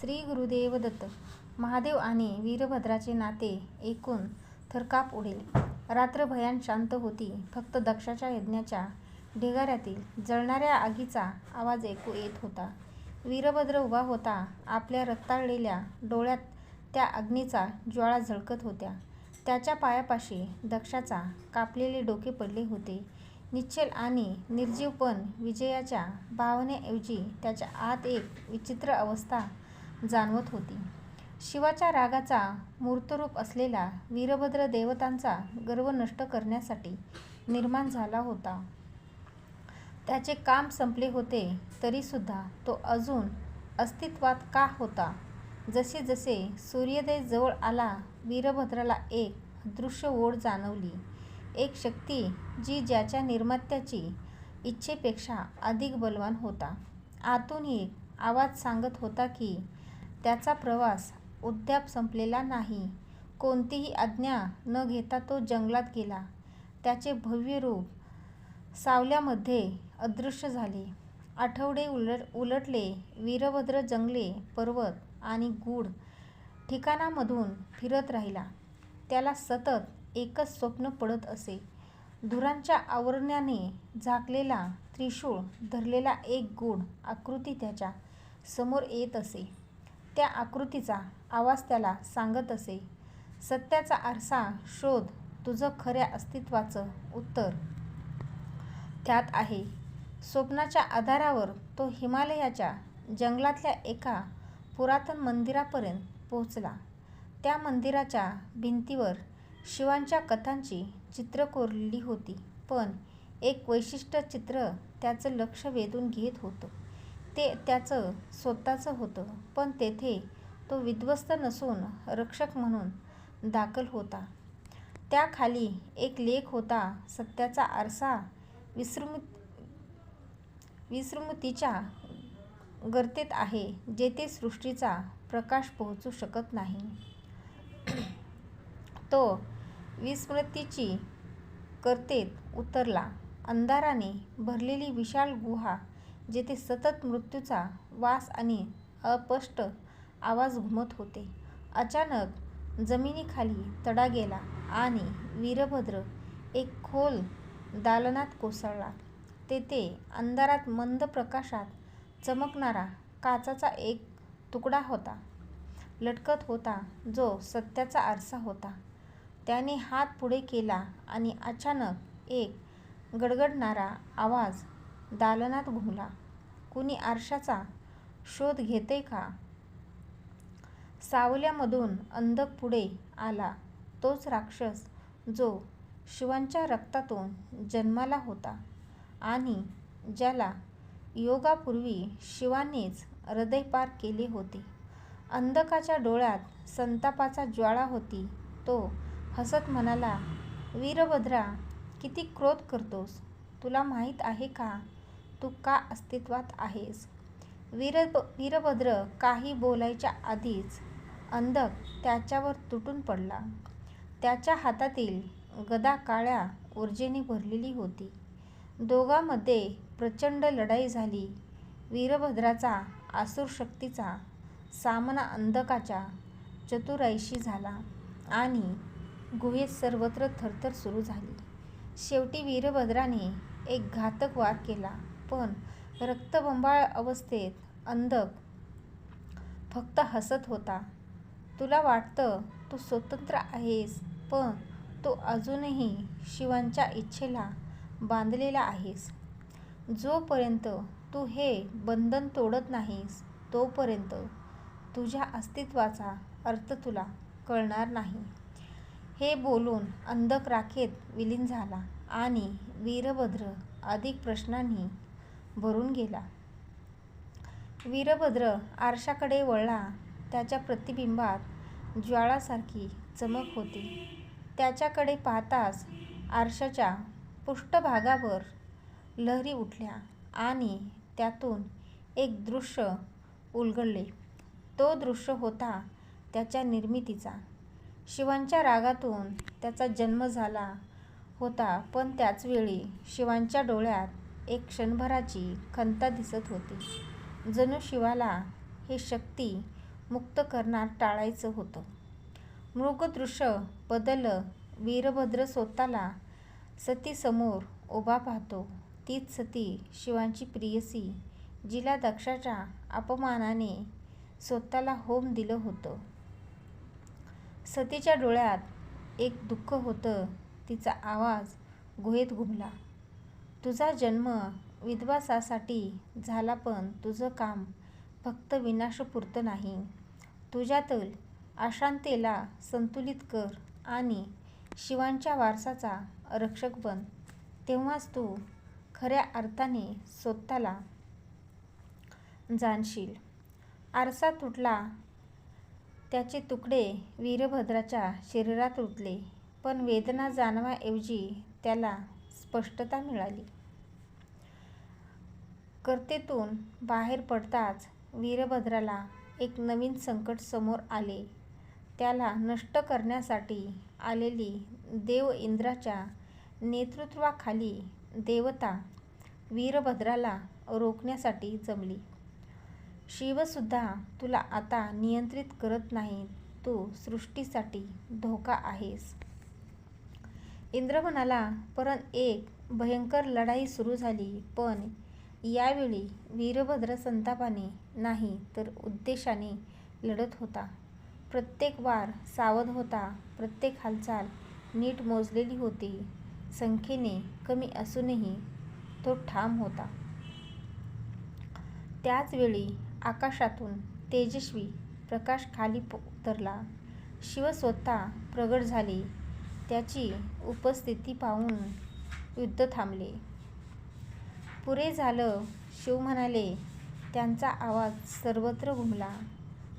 श्री गुरुदेव दत्त महादेव आणि वीरभद्राचे नाते ऐकून थरकाप उडेल. रात्र भयान शांत होती. फक्त दक्षाच्या यज्ञाच्या ढिगाऱ्यातील जळणाऱ्या आगीचा आवाज ऐकू येत होता. वीरभद्र उभा होता. आपल्या रक्ताळलेल्या डोळ्यात त्या अग्नीचा ज्वाळा झळकत होत्या. त्याच्या पायापाशी दक्षाचा कापलेले डोके पडले होते. निश्चल आणि निर्जीवपण विजयाच्या भावनेऐवजी त्याच्या आत एक विचित्र अवस्था जाणवत होती. शिवाच्या रागाचा मूर्तरूप असलेला वीरभद्र देवतांचा गर्व नष्ट करण्यासाठी निर्माण झाला होता. त्याचे काम संपले होते तरीसुद्धा तो अजून अस्तित्वात का होता? जसे जसे सूर्योदय जवळ आला वीरभद्राला एक अदृश्य ओढ जाणवली. एक शक्ती जी ज्याच्या निर्मात्याची इच्छेपेक्षा अधिक बलवान होता. आतून एक आवाज सांगत होता की त्याचा प्रवास अद्याप संपलेला नाही. कोणतीही आज्ञा न घेता तो जंगलात गेला. त्याचे भव्य रूप सावल्यामध्ये अदृश्य झाले. आठवडे उलट उलटले वीरभद्र जंगले पर्वत आणि गूढ ठिकाणामधून फिरत राहिला. त्याला सतत एकच स्वप्न पडत असे. धुरांच्या आवरणाने झाकलेला त्रिशूळ धरलेला एक गूढ आकृती त्याच्यासमोर येत असे. त्या आकृतीचा आवाज त्याला सांगत असे सत्याचा आरसा शोध तुझं खऱ्या अस्तित्वाचं उत्तर. त्यात आहे स्वप्नाच्या आधारावर तो हिमालयाच्या जंगलातल्या एका पुरातन मंदिरापर्यंत पोहोचला. त्या मंदिराच्या भिंतीवर शिवांच्या कथांची चित्र कोरलेली होती पण एक वैशिष्ट्य चित्र त्याचं लक्ष वेधून घेत होतं. ते त्याचं स्वतःचं होतं. पण तेथे तो विध्वस्त नसून रक्षक म्हणून दाखल होता. त्याखाली एक लेख होता. सत्याचा आरसा विस्मृत विस्मृतीच्या गर्तेत आहे जेथे सृष्टीचा प्रकाश पोहोचू शकत नाही. तो विस्मृतीची गर्तेत उतरला. अंधाराने भरलेली विशाल गुहा जेथे सतत मृत्यूचा वास आणि अस्पष्ट आवाज घुमत होते. अचानक जमिनीखाली तडा गेला आणि वीरभद्र एक खोल दालनात कोसळला. तेथे अंधारात मंद प्रकाशात चमकणारा काचाचा एक तुकडा होता. लटकत होता जो सत्याचा आरसा होता. त्याने हात पुढे केला आणि अचानक एक गडगडणारा आवाज दालनात घुमला. कुणी आरशाचा शोध घेते का? सावल्यामधून अंधक पुढे आला तोच राक्षस जो शिवांच्या रक्तातून जन्माला होता आणि ज्याला योगापूर्वी शिवानेच हृदय पार केले होते. अंधकाच्या डोळ्यात संतापाचा ज्वाळा होती. तो हसत म्हणाला वीरभद्रा किती क्रोध करतोस? तुला माहीत आहे का तू का अस्तित्वात आहेस? वीरभ वीरभद्र काही बोलायच्या आधीच अंधक त्याच्यावर तुटून पडला. त्याच्या हातातील गदा काळ्या ऊर्जेने भरलेली होती. दोघांमध्ये प्रचंड लढाई झाली. वीरभद्राचा आसुर शक्तीचा सामना अंधकाच्या चतुराईशी झाला आणि गुहेत सर्वत्र थरथर सुरू झाली. शेवटी वीरभद्राने एक घातक वार केला. पण रक्तबंबाळ अवस्थेत अंधक फक्त हसत होता. तुला वाटतं तू स्वतंत्र आहेस पण तू अजूनही शिवांच्या इच्छेला बांधलेला आहेस. जोपर्यंत तू हे बंधन तोडत नाहीस तोपर्यंत तुझ्या अस्तित्वाचा अर्थ तुला कळणार नाही. हे बोलून अंधक राखेत विलीन झाला आणि वीरभद्र अधिक प्रश्नांनी भरून गेला. वीरभद्र आरशाकडे वळला. त्याच्या प्रतिबिंबात ज्वाळासारखी चमक होती. त्याच्याकडे पाहताच आरशाच्या पृष्ठभागावर लहरी उठल्या आणि त्यातून एक दृश्य उलगडले. तो दृश्य होता त्याच्या निर्मितीचा. शिवांच्या रागातून त्याचा जन्म झाला होता पण त्याचवेळी शिवांच्या डोळ्यात एक क्षणभराची खंता दिसत होती. जणू शिवाला हे शक्ती मुक्त करणार टाळायचं होतं. मृगदृश्य बदल वीरभद्र स्वतःला सतीसमोर उभा पाहतो. तीच सती शिवांची प्रियसी जिला दक्षाच्या अपमानाने स्वतःला होम दिलं होतं. सतीच्या डोळ्यात एक दुःख होतं. तिचा आवाज गुहेत घुमला. तुझा जन्म विध्वासासाठी झाला पण तुझं काम फक्त विनाशपुरतं नाही. तुझ्यातील अशांततेला संतुलित कर आणि शिवांच्या वारसाचा रक्षक बन. तेव्हाच तू खऱ्या अर्थाने स्वतःला जाणशील. आरसा तुटला त्याचे तुकडे वीरभद्राच्या शरीरात रुतले पण वेदना जाणवाऐवजी त्याला स्पष्टता मिळाली. कर्तेतून बाहेर पडताच वीरभद्राला एक नवीन संकट समोर आले. त्याला नष्ट करण्यासाठी आलेली देव इंद्राच्या नेतृत्वाखाली देवता वीरभद्राला रोखण्यासाठी जमली. शिवसुद्धा तुला आता नियंत्रित करत नाही तू सृष्टीसाठी धोका आहेस. इंद्र म्हणाला परत एक भयंकर लढाई सुरू झाली. पण यावेळी वीरभद्र संतापाने नाही तर उद्देशाने लढत होता. प्रत्येक वार सावध होता प्रत्येक हालचाल नीट मोजलेली होती. संख्येने कमी असूनही तो ठाम होता. त्याचवेळी आकाशातून तेजस्वी प्रकाश खाली उतरला. शिव स्वतः प्रगट झाले. त्याची उपस्थिती पाहून युद्ध थांबले. पुरे झालं शिव म्हणाले त्यांचा आवाज सर्वत्र घुमला.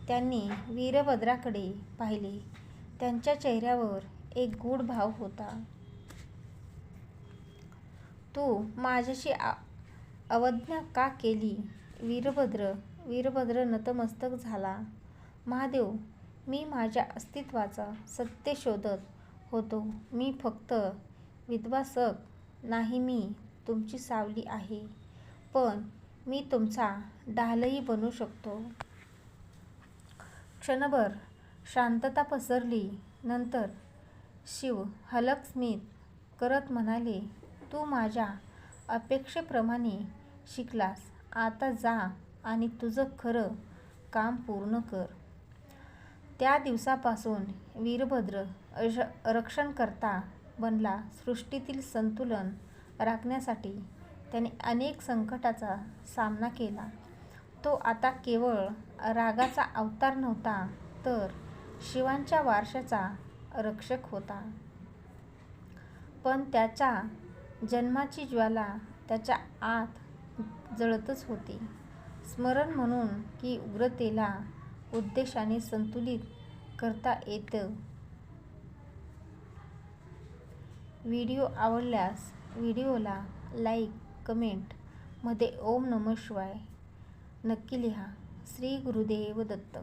त्यांनी वीरभद्राकडे पाहिले. त्यांच्या चेहऱ्यावर एक गूढ भाव होता. तू माझ्याशी अवज्ञा का केली वीरभद्र वीरभद्र नतमस्तक झाला. महादेव मी माझ्या अस्तित्वाचा सत्य शोधत होतो. मी फक्त विध्वंसक नाही मी तुमची सावली आहे. पण मी तुमचा ढालही बनू शकतो. क्षणभर शांतता पसरली. नंतर शिव हलक स्मित करत म्हणाले तू माझ्या अपेक्षेप्रमाणे शिकलास. आता जा आणि तुझं खरं काम पूर्ण कर. त्या दिवसापासून वीरभद्र अश रक्षणकर्ता बनला सृष्टीतील संतुलन राखण्यासाठी त्याने अनेक संकटाचा सामना केला. तो आता केवळ रागाचा अवतार नव्हता तर शिवांच्या वारशाचा रक्षक होता. पण त्याच्या जन्माची ज्वाला त्याच्या आत जळतच होती. स्मरण म्हणून की उग्रतेला उद्देशाने संतुलित करता येतं. व्हिडिओ आवडल्यास व्हिडिओला लाईक कमेंटमध्ये ओम नम शिवाय नक्की लिहा. श्री गुरुदेव दत्त.